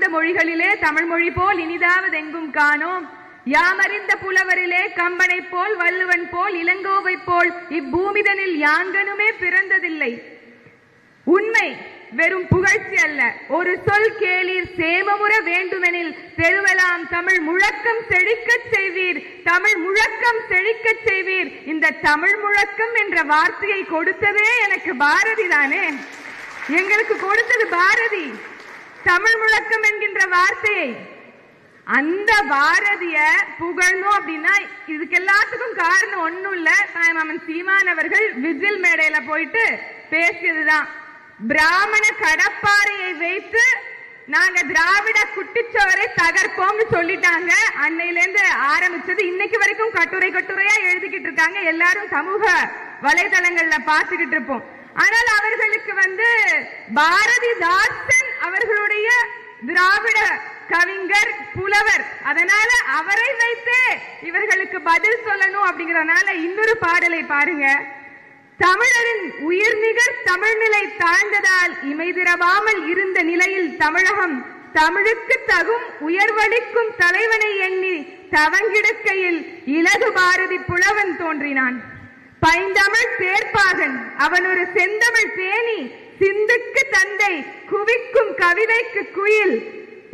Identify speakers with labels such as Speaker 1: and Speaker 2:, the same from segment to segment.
Speaker 1: அறிந்த மொழிகளிலே மொழி போல் இனிதாவது எங்கும் காணோம் யாமறிந்த புலவரிலே கம்பனை போல் வள்ளுவன் போல் இளங்கோவை போல் இப்பூமிதனில் யாங்கனுமே பிறந்ததில்லை உண்மை வெறும் புகழ்ச்சி அல்ல ஒரு சொல் கேளீர் சேமமுற வேண்டுமெனில் பெருவலாம் தமிழ் முழக்கம் செழிக்கச் செய்வீர் தமிழ் முழக்கம் செழிக்கச் செய்வீர் இந்த தமிழ் முழக்கம் என்ற வார்த்தையை கொடுத்ததே எனக்கு பாரதி தானே எங்களுக்கு கொடுத்தது பாரதி தமிழ் முழக்கம் என்கின்ற வார்த்தையை அந்த பாரதிய புகழணும் அப்படின்னா இதுக்கு எல்லாத்துக்கும் காரணம் ஒண்ணும் இல்ல தாய்மாமன் சீமான் அவர்கள் விஜில் மேடையில போயிட்டு பேசியதுதான் பிராமண கடப்பாறையை வைத்து நாங்க திராவிட குட்டிச்சோரை தகர்ப்போம்னு சொல்லிட்டாங்க அன்னையில இருந்து ஆரம்பிச்சது இன்னைக்கு வரைக்கும் கட்டுரை கட்டுரையா எழுதிக்கிட்டு இருக்காங்க எல்லாரும் சமூக வலைதளங்கள்ல பார்த்துக்கிட்டு இருப்போம் ஆனால் அவர்களுக்கு வந்து பாரதிதாசன் அவர்களுடைய திராவிட கவிஞர் புலவர் அதனால அவரை வைத்தே இவர்களுக்கு பதில் சொல்லணும் அப்படிங்கறதுனால இன்னொரு பாடலை பாருங்க தமிழரின் உயிர்நிகர் தமிழ்நிலை தாழ்ந்ததால் இமைதிரவாமல் இருந்த நிலையில் தமிழகம் தமிழுக்கு தகும் உயர்வளிக்கும் தலைவனை எண்ணி தவங்கிடக்கையில் இலகு பாரதி புலவன் தோன்றினான் பைந்தமிழ் பேர்ப்பாகன் அவன் ஒரு செந்தமிழ் தேனி சிந்துக்கு தந்தை குவிக்கும் கவிதைக்கு குயில்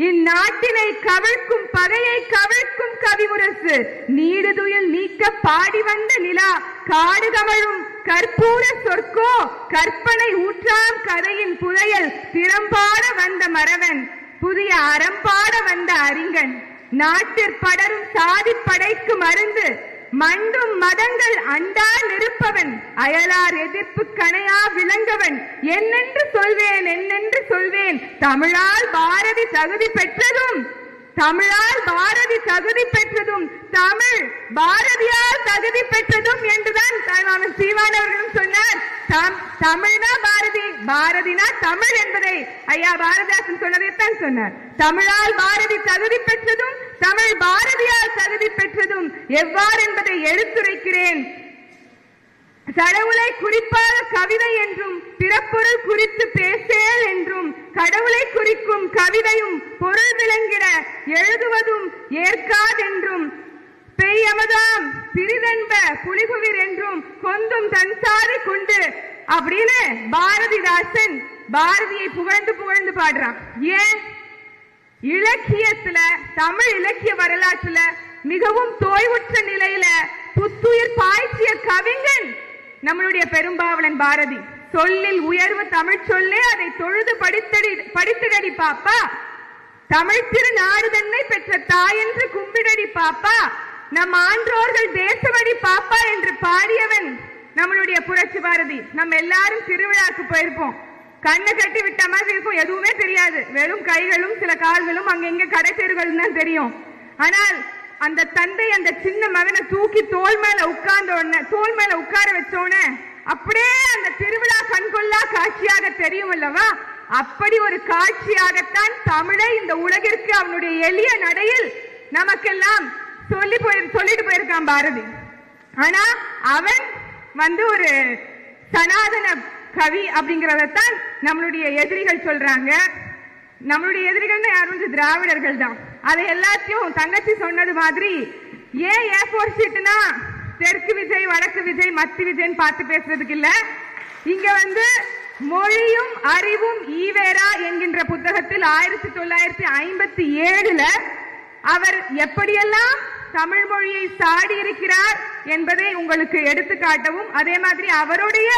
Speaker 1: இந்நாட்டினை கவிழ்க்கும் பகையை கவிழ்க்கும் கவிமுரசு நீடுதுயில் நீக்க பாடி வந்த நிலா காடு கவழும் கற்பூர சொற்கோ கற்பனை ஊற்றாம் கதையின் புதையல் திறம்பாட வந்த மறவன் புதிய அறம்பாட வந்த அறிஞன் நாட்டிற் படரும் சாதி படைக்கு மருந்து மண்டும் மதங்கள் அண்டா நிற்பவன் அயலார் எதிர்ப்பு கணையா விளங்கவன் என்னென்று சொல்வேன் என்னென்று சொல்வேன் தமிழால் பாரதி தகுதி பெற்றதும் தமிழால் பாரதி தகுதி பெற்றதும் தமிழ் பாரதியால் தகுதி பெற்றதும் என்றுதான் அவர்களும் சொன்னார் தமிழ்னா பாரதி பாரதினா தமிழ் என்பதை ஐயா பாரதிதாசன் சொன்னதைத்தான் சொன்னார் தமிழால் பாரதி தகுதி பெற்றதும் தமிழ் பாரதியால் தகுதி பெற்றதும் எவ்வாறு என்பதை எடுத்துரைக்கிறேன் கடவுளை குறிப்பாக கவிதை என்றும் பிறப்பொருள் குறித்து பேசேல் என்றும் கடவுளை குறிக்கும் கவிதையும் பொருள் விளங்கிட எழுதுவதும் ஏற்காதென்றும் பெய்யமதாம் பிரிதென்ப புலிகுவிர் என்றும் கொந்தும் தன்சாறு கொண்டு அப்படின்னு பாரதிதாசன் பாரதியை புகழ்ந்து புகழ்ந்து பாடுறான் ஏன் இலக்கியத்துல தமிழ் இலக்கிய வரலாற்றுல மிகவும் தோய்வுற்ற நிலையில புத்துயிர் பாய்ச்சிய கவிஞன் நம்மளுடைய பெரும்பாவலன் பாரதி சொல்லில் உயர்வு தமிழ் சொல்லே அதை தொழுது படித்தடி படித்திடடி பாப்பா தமிழ் திரு நாடு பெற்ற தாய் என்று கும்பிடடி பாப்பா நம் ஆன்றோர்கள் தேசவடி பாப்பா என்று பாடியவன் நம்மளுடைய புரட்சி பாரதி நம்ம எல்லாரும் திருவிழாக்கு போயிருப்போம் கண்ணு கட்டி விட்ட மாதிரி இருக்கும் எதுவுமே தெரியாது வெறும் கைகளும் சில கால்களும் அங்க கடை தெருகள் தான் தெரியும் ஆனால் அந்த தந்தை அந்த சின்ன மகனை தூக்கி தோல் மேல உட்கார்ந்த உடனே தோல் மேல உட்கார வச்சோடனே அப்படியே அந்த திருவிழா கண்கொள்ளா காட்சியாக தெரியும் அல்லவா அப்படி ஒரு காட்சியாகத்தான் தமிழை இந்த உலகிற்கு அவனுடைய எளிய நடையில் நமக்கெல்லாம் சொல்லி போய் சொல்லிட்டு போயிருக்கான் பாரதி ஆனா அவன் வந்து ஒரு சனாதன கவி அப்படிங்கிறதத்தான் நம்மளுடைய எதிரிகள் சொல்றாங்க நம்மளுடைய எதிரிகள்னு யாரும் திராவிடர்கள் தான் அது எல்லாத்தையும் தங்கச்சி சொன்னது மாதிரி ஏன் ஏ ஃபோர் ஷீட்னா தெற்கு விஜய் வடக்கு விஜய் மத்தி விஜய்ன்னு பார்த்து பேசுறதுக்கு இல்ல இங்க வந்து மொழியும் அறிவும் ஈவேரா என்கின்ற புத்தகத்தில் ஆயிரத்தி தொள்ளாயிரத்தி ஐம்பத்தி ஏழுல அவர் எப்படியெல்லாம் தமிழ் மொழியை சாடி இருக்கிறார் என்பதை உங்களுக்கு எடுத்துக்காட்டவும் அதே மாதிரி அவருடைய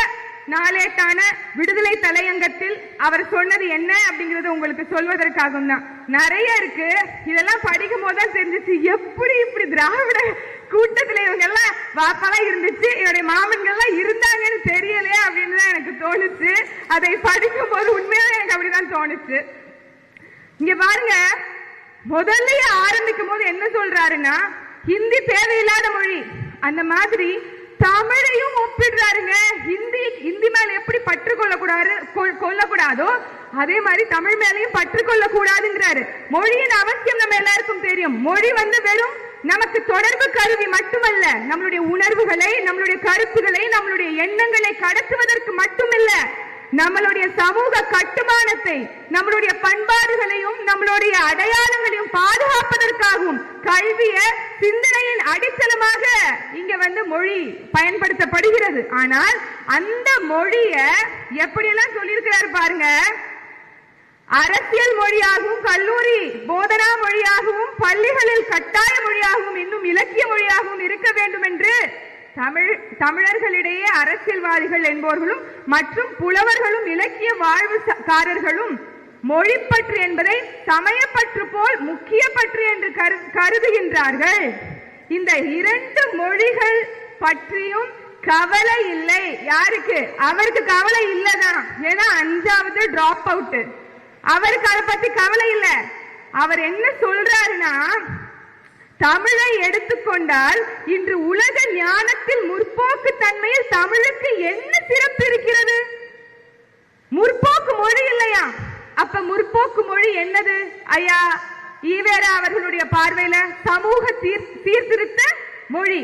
Speaker 1: நாளேட்டான விடுதலை தலையங்கத்தில் அவர் சொன்னது என்ன அப்படிங்கிறது உங்களுக்கு சொல்வதற்காகவும் தான் நிறைய இருக்கு இதெல்லாம் படிக்கும் போதுதான் தெரிஞ்சிச்சு எப்படி இப்படி திராவிட கூட்டத்தில் எல்லாம் வாப்பெல்லாம் இருந்துச்சு என்னுடைய மாமன்கள்லாம் இருந்தாங்கன்னு தெரியலையே அப்படின்னு தான் எனக்கு தோணுச்சு அதை படிக்கும் போது உண்மையாக எனக்கு அப்படிதான் தோணுச்சு இங்க பாருங்க முதல்லயே ஆரம்பிக்கும் போது என்ன சொல்றாருன்னா ஹிந்தி தேவையில்லாத மொழி அந்த மாதிரி தமிழையும் ஒப்பிடுறாருங்க ஹிந்தி ஹிந்தி மேல எப்படி பற்று கொள்ளக்கூடாது கொள்ளக்கூடாதோ அதே மாதிரி தமிழ் மேலையும் பற்று கூடாதுங்கிறாரு மொழியின் அவசியம் நம்ம எல்லாருக்கும் தெரியும் மொழி வந்து வெறும் நமக்கு தொடர்பு கருவி மட்டுமல்ல நம்மளுடைய உணர்வுகளை நம்மளுடைய கருத்துக்களை நம்மளுடைய எண்ணங்களை கடத்துவதற்கு மட்டுமில்லை நம்மளுடைய சமூக கட்டுமானத்தை நம்மளுடைய பண்பாடுகளையும் நம்மளுடைய அடையாளங்களையும் பாதுகாப்பதற்காகவும் கல்விய சிந்தனையின் அடித்தளமாக இங்க வந்து மொழி பயன்படுத்தப்படுகிறது ஆனால் அந்த மொழிய எப்படியெல்லாம் சொல்லியிருக்கிறார் பாருங்க அரசியல் மொழியாகவும் கல்லூரி போதனா மொழியாகவும் பள்ளிகளில் கட்டாய மொழியாகவும் இன்னும் இலக்கிய மொழியாகவும் இருக்க வேண்டும் என்று தமிழ் தமிழர்களிடையே அரசியல்வாதிகள் என்பவர்களும் மற்றும் புலவர்களும் இலக்கிய வாழ்வுக்காரர்களும் மொழிப்பற்று என்பதை சமயப்பற்று போல் முக்கிய பற்று என்று கருதுகின்றார்கள் இந்த இரண்டு மொழிகள் பற்றியும் கவலை இல்லை யாருக்கு அவருக்கு கவலை இல்லைதான் ஏன்னா அஞ்சாவது டிராப் அவுட் அவருக்கு அதை பத்தி கவலை இல்லை அவர் என்ன சொல்றாருன்னா தமிழை எடுத்துக்கொண்டால் இன்று உலக ஞானத்தில் முற்போக்கு தன்மையில் தமிழுக்கு என்ன சிறப்பு இருக்கிறது முற்போக்கு மொழி இல்லையா அப்ப முற்போக்கு மொழி என்னது ஐயா ஈவேரா அவர்களுடைய பார்வையில சமூக சீர்திருத்த மொழி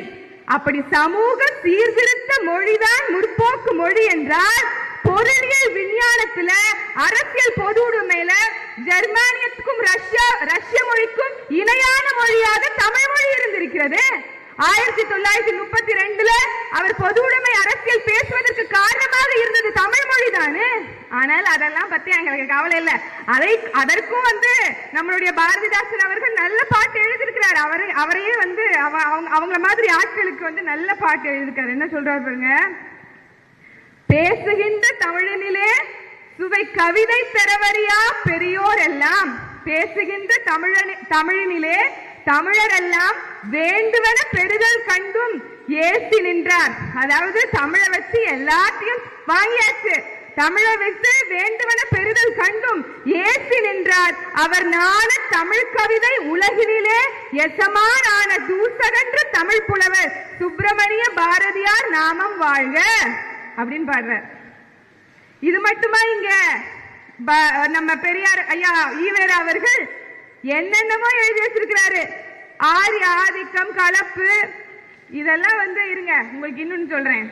Speaker 1: அப்படி சமூக சீர்திருத்த மொழிதான் முற்போக்கு மொழி என்றால் பொருளியல் விஞ்ஞானத்துல அரசியல் பொது உடைமையில ஜெர்மானியத்துக்கும் ரஷ்யா ரஷ்ய மொழிக்கும் இணையான மொழியாக தமிழ் மொழி இருந்திருக்கிறது ஆயிரத்தி தொள்ளாயிரத்தி முப்பத்தி ரெண்டுல அவர் பொது உடைமை அரசியல் பேசுவதற்கு காரணமாக இருந்தது தமிழ் மொழி தானே ஆனால் அதெல்லாம் பத்தி எங்களுக்கு கவலை இல்லை அதை அதற்கும் வந்து நம்மளுடைய பாரதிதாசன் அவர்கள் நல்ல பாட்டு எழுதியிருக்கிறார் அவரு அவரையே வந்து அவங்க அவங்கள மாதிரி ஆட்களுக்கு வந்து நல்ல பாட்டு எழுதியிருக்காரு என்ன சொல்றாரு பாருங்க பேசுகின்ற தமிழனிலே சுவை கவிதை பெறவரியா பெரியோர் எல்லாம் பேசுகின்ற தமிழனி தமிழினிலே தமிழரெல்லாம் வேண்டுவன பெறுதல் கண்டும் ஏசி நின்றார் அதாவது தமிழை வச்சு எல்லாத்தையும் வாங்கியாச்சு தமிழை வைத்து வேண்டுவன பெறுதல் கண்டும் ஏசி நின்றார் அவர் நான தமிழ் கவிதை உலகினிலே எசமான தூசகன்று தமிழ் புலவர் சுப்பிரமணிய பாரதியார் நாமம் வாழ்க அப்படின்னு பாடுறார் இது மட்டுமா இங்க நம்ம பெரியார் ஐயா ஈவேரா அவர்கள் என்னென்னமோ எழுதி வச்சிருக்கிறாரு ஆரி ஆதிக்கம் கலப்பு இதெல்லாம் வந்து இருங்க உங்களுக்கு இன்னொன்னு சொல்றேன்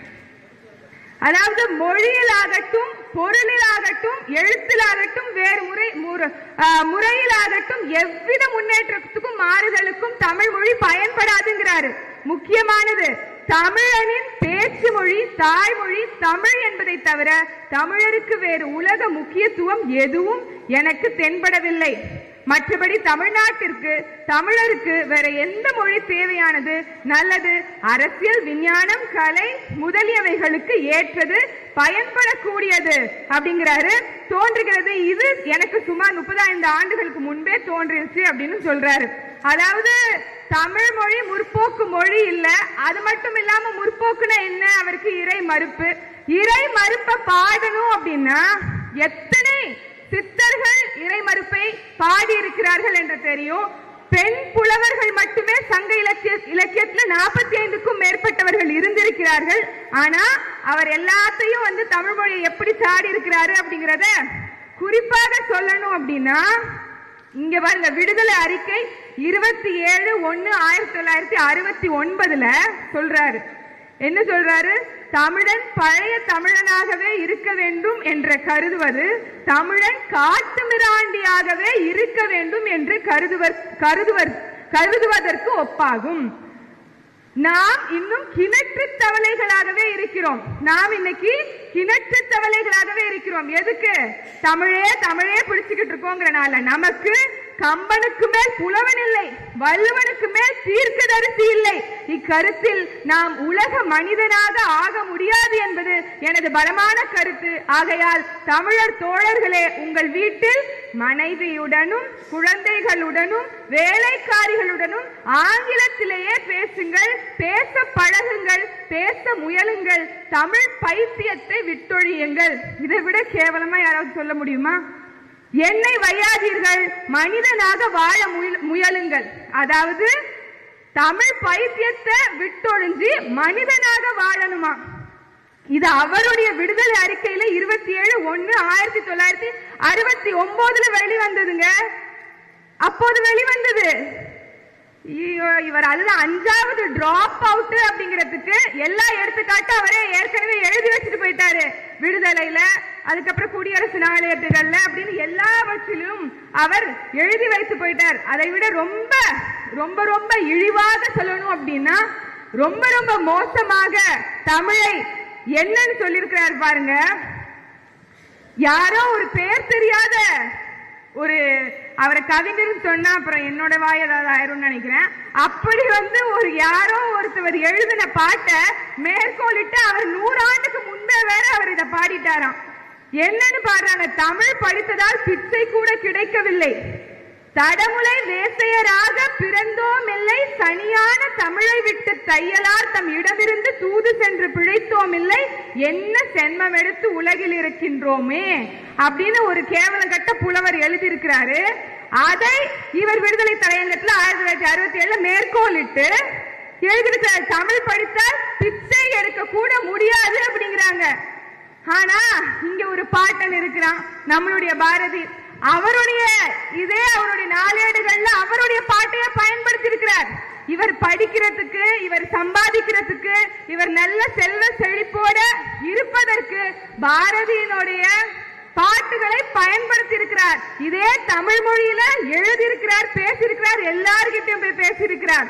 Speaker 1: அதாவது மொழியில் ஆகட்டும் பொருளில் ஆகட்டும் எழுத்தில் ஆகட்டும் வேறு முறை முறையில் ஆகட்டும் எவ்வித முன்னேற்றத்துக்கும் மாறுதலுக்கும் தமிழ் மொழி பயன்படாதுங்கிறாரு முக்கியமானது தமிழனின் பேச்சு மொழி தாய்மொழி தமிழ் என்பதை தவிர தமிழருக்கு வேறு உலக முக்கியத்துவம் எதுவும் எனக்கு தென்படவில்லை மற்றபடி தமிழ்நாட்டிற்கு தமிழருக்கு வேற எந்த மொழி தேவையானது நல்லது அரசியல் விஞ்ஞானம் கலை முதலியவைகளுக்கு ஏற்றது பயன்படக்கூடியது அப்படிங்கிறாரு தோன்றுகிறது இது எனக்கு சுமார் முப்பதாயிரம் ஆண்டுகளுக்கு முன்பே தோன்றிருச்சு அப்படின்னு சொல்றாரு அதாவது தமிழ் மொழி முற்போக்கு மொழி இல்ல அது மட்டும் இல்லாம முற்போக்குனா என்ன அவருக்கு இறை மறுப்பு இறை மறுப்பை பாடணும் அப்படின்னா எத்தனை சித்தர்கள் இறை மறுப்பை பாடி இருக்கிறார்கள் என்று தெரியும் பெண் புலவர்கள் மட்டுமே சங்க இலக்கிய இலக்கியத்துல நாற்பத்தி ஐந்துக்கும் மேற்பட்டவர்கள் இருந்திருக்கிறார்கள் ஆனா அவர் எல்லாத்தையும் வந்து தமிழ் மொழி எப்படி சாடி இருக்கிறாரு அப்படிங்கிறத குறிப்பாக சொல்லணும் அப்படின்னா இங்க பாருங்க விடுதலை அறிக்கை இருபத்தி ஏழு ஒன்னு ஆயிரத்தி தொள்ளாயிரத்தி அறுபத்தி ஒன்பதுல சொல்றாரு என்ன சொல்றாரு தமிழன் பழைய தமிழனாகவே இருக்க வேண்டும் என்று கருதுவது தமிழன் காட்டு மிராண்டியாகவே இருக்க வேண்டும் என்று கருதுவர் கருதுவர் கருதுவதற்கு ஒப்பாகும் நாம் இன்னும் கிணற்று தவளைகளாகவே இருக்கிறோம் நாம் இன்னைக்கு கிணற்று தவளைகளாகவே இருக்கிறோம் எதுக்கு தமிழே தமிழே பிடிச்சுக்கிட்டு இருக்கோங்கிறனால நமக்கு கம்பனுக்கு மேல் புலவன் இல்லை வல்லுவனுக்கு மேல் தரிசி இல்லை இக்கருத்தில் நாம் உலக மனிதனாக ஆக முடியாது என்பது எனது பலமான கருத்து ஆகையால் தமிழர் தோழர்களே உங்கள் வீட்டில் மனைவியுடனும் குழந்தைகளுடனும் வேலைக்காரிகளுடனும் ஆங்கிலத்திலேயே பேசுங்கள் பேச பழகுங்கள் பேச முயலுங்கள் தமிழ் பைத்தியத்தை விட்டொழியுங்கள் இதை விட கேவலமா யாராவது சொல்ல முடியுமா என்னை வையாதீர்கள் மனிதனாக வாழ முயலுங்கள் அதாவது தமிழ் பைத்தியத்தை விட்டொழிஞ்சி மனிதனாக வாழணுமா இது அவருடைய விடுதலை அறிக்கையில இருபத்தி ஏழு ஒன்னு ஆயிரத்தி தொள்ளாயிரத்தி அறுபத்தி ஒன்பதுல வெளிவந்ததுங்க அப்போது வெளிவந்தது இவர் அதுதான் அஞ்சாவது டிராப் அவுட் அப்படிங்கிறதுக்கு எல்லா எடுத்துக்காட்டும் அவரே ஏற்கனவே எழுதி வச்சுட்டு போயிட்டாரு விடுதலையில அதுக்கப்புறம் குடியரசு நாளேட்டுகள்ல அப்படின்னு எல்லாவற்றிலும் அவர் எழுதி வைத்து போயிட்டார் அதை விட ரொம்ப ரொம்ப ரொம்ப இழிவாக சொல்லணும் அப்படின்னா ரொம்ப ரொம்ப மோசமாக தமிழை என்னன்னு சொல்லியிருக்கிறார் பாருங்க யாரோ ஒரு பேர் தெரியாத ஒரு அவரை கவிஞர்னு சொன்னா அப்புறம் என்னோட வாய் ஏதாவது ஆயிரும்னு நினைக்கிறேன் அப்படி வந்து ஒரு யாரோ ஒருத்தவர் எழுதின பாட்டை மேற்கோளிட்டு அவர் நூறாண்டுக்கு முன்பே வேற அவர் இதை பாடிட்டாராம் என்னன்னு பாடுறாங்க தமிழ் படித்ததால் பிச்சை கூட கிடைக்கவில்லை தடமுலை வேசையராக பிறந்தோம் இல்லை சனியான தமிழை விட்டு தையலார் தம் இடமிருந்து தூது சென்று பிழைத்தோம் இல்லை என்ன சென்மம் எடுத்து உலகில் இருக்கின்றோமே அப்படின்னு ஒரு கேவலம் கட்ட புலவர் எழுதியிருக்கிறாரு அதை இவர் விடுதலை தலையங்கத்தில் ஆயிரத்தி தொள்ளாயிரத்தி அறுபத்தி ஏழுல மேற்கோளிட்டு எழுதியிருக்கிறார் தமிழ் படித்தால் பிச்சை எடுக்க கூட முடியாது அப்படிங்கிறாங்க ஆனா இங்க ஒரு பாட்டன் இருக்கிறான் நம்மளுடைய பாரதி அவருடைய இதே அவருடைய நாளேடுகள்ல அவருடைய பாட்டையே பயன்படுத்தி இருக்கிறார் இவர் படிக்கிறதுக்கு இவர் சம்பாதிக்கிறதுக்கு இவர் நல்ல செல்வ செழிப்போட இருப்பதற்கு பாரதியினுடைய பாட்டுகளை பயன்படுத்தி இருக்கிறார் இதே தமிழ் மொழியில எழுதியிருக்கிறார் பேசியிருக்கிறார் எல்லார்கிட்டையும் போய் பேசியிருக்கிறார்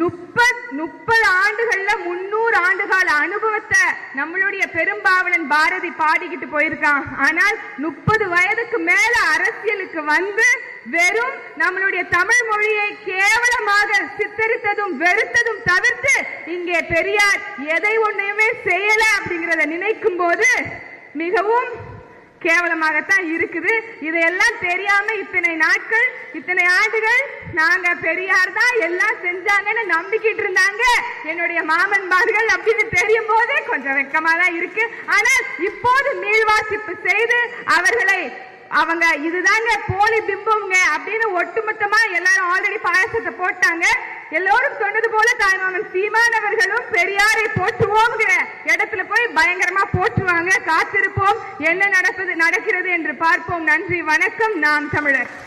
Speaker 1: முப்பது முப்பது ஆண்டுகள்ல முன்னூறு ஆண்டுகால அனுபவத்தை நம்மளுடைய பெரும்பாவலன் பாரதி பாடிக்கிட்டு போயிருக்கான் ஆனால் முப்பது வயதுக்கு மேல அரசியலுக்கு வந்து வெறும் நம்மளுடைய தமிழ் மொழியை கேவலமாக சித்தரித்ததும் வெறுத்ததும் தவிர்த்து இங்கே பெரியார் எதை ஒன்றையுமே செய்யல அப்படிங்கிறத நினைக்கும் போது மிகவும் கேவலமாகத்தான் இருக்குது இதையெல்லாம் தெரியாம இத்தனை நாட்கள் இத்தனை ஆண்டுகள் நாங்க பெரியார் தான் எல்லாம் செஞ்சாங்கன்னு நம்பிக்கிட்டு இருந்தாங்க என்னுடைய மாமன்பார்கள் அப்படின்னு தெரியும் போதே கொஞ்சம் வெக்கமா தான் இருக்கு ஆனா இப்போது மீள்வாசிப்பு செய்து அவர்களை அவங்க இதுதாங்க போலி பிம்பம்ங்க அப்படின்னு ஒட்டுமொத்தமா எல்லாரும் ஆல்ரெடி பாயசத்தை போட்டாங்க எல்லோரும் சொன்னது போல தாய்மாமன் சீமான் அவர்களும் பெரியாரை போற்றுவோம்ங்கிற இடத்துல போய் பயங்கரமா போற்றுவாங்க காத்திருப்போம் என்ன நடப்பது நடக்கிறது என்று பார்ப்போம் நன்றி வணக்கம் நாம் தமிழர்